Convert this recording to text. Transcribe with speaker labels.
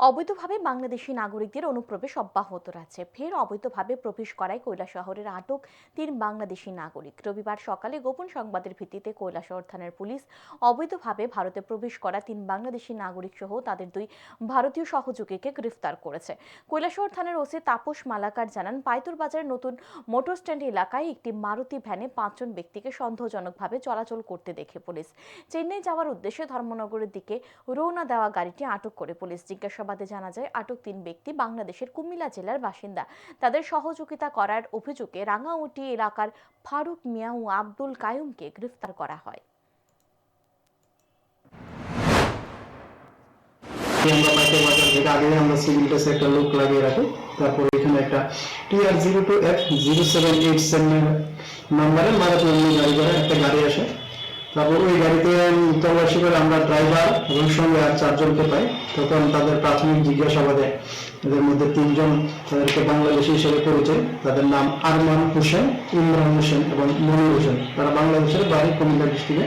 Speaker 1: অবৈধভাবে বাংলাদেশি নাগরিকদের অনুপ্রবেশ অব্যাহত আছে ফের অবৈধভাবে প্রবেশ করায় কৈলাসহরের আটক তিন বাংলাদেশি নাগরিক। রবিবার সকালে গোপন সংবাদের ভিত্তিতে কৈলাসহর থানার পুলিশ অবৈধভাবে ভারতে প্রবেশ করা তিন বাংলাদেশি নাগরিক সহ তাদের দুই ভারতীয় সহযোগীকে গ্রেফতার করেছে। কৈলাসহর থানার ওসি তাপস মালাকার জানান, পাইতুর বাজারের নতুন মোটর স্ট্যান্ড এলাকায় একটি মারুতি ভ্যানে পাঁচজন ব্যক্তিকে সন্দেহজনকভাবে চলাচল করতে দেখে পুলিশ। চেন্নাই যাওয়ার উদ্দেশ্যে ধর্মনগরের দিকে রওনা দেওয়া গাড়িটি আটক করে পুলিশ। জিজ্ঞাসাবাদে জানা যায়, আটক তিন ব্যক্তি বাংলাদেশের কুমিল্লা জেলার বাসিন্দা। তাদের সহযোগিতা করার অভিযোগে রাঙাউটি এলাকার ফারুক মিয়া ও আব্দুল কায়ুমকে গ্রেফতার করা হয়।
Speaker 2: আমরা সিভিল টেস্টে একটা লোক লাগিয়ে রাখি তারপর এখানে একটা TR zero two F zero seven eight seven নাম্বারে মারাত্মক গাড়ি করে একটা গাড়ি আসে তারপর ওই গাড়িতে করে আমরা ড্রাইভার এবং সঙ্গে আর চারজনকে পাই। তখন তাদের প্রাথমিক জিজ্ঞাসাবাদে এদের মধ্যে তিনজন তাদেরকে বাংলাদেশি হিসেবে পরিচয়। তাদের নাম আরমান হোসেন, ইমরান হোসেন এবং মনির হোসেন। তারা বাংলাদেশের বাড়ি কুমিল্লা ডিস্ট্রিক্টে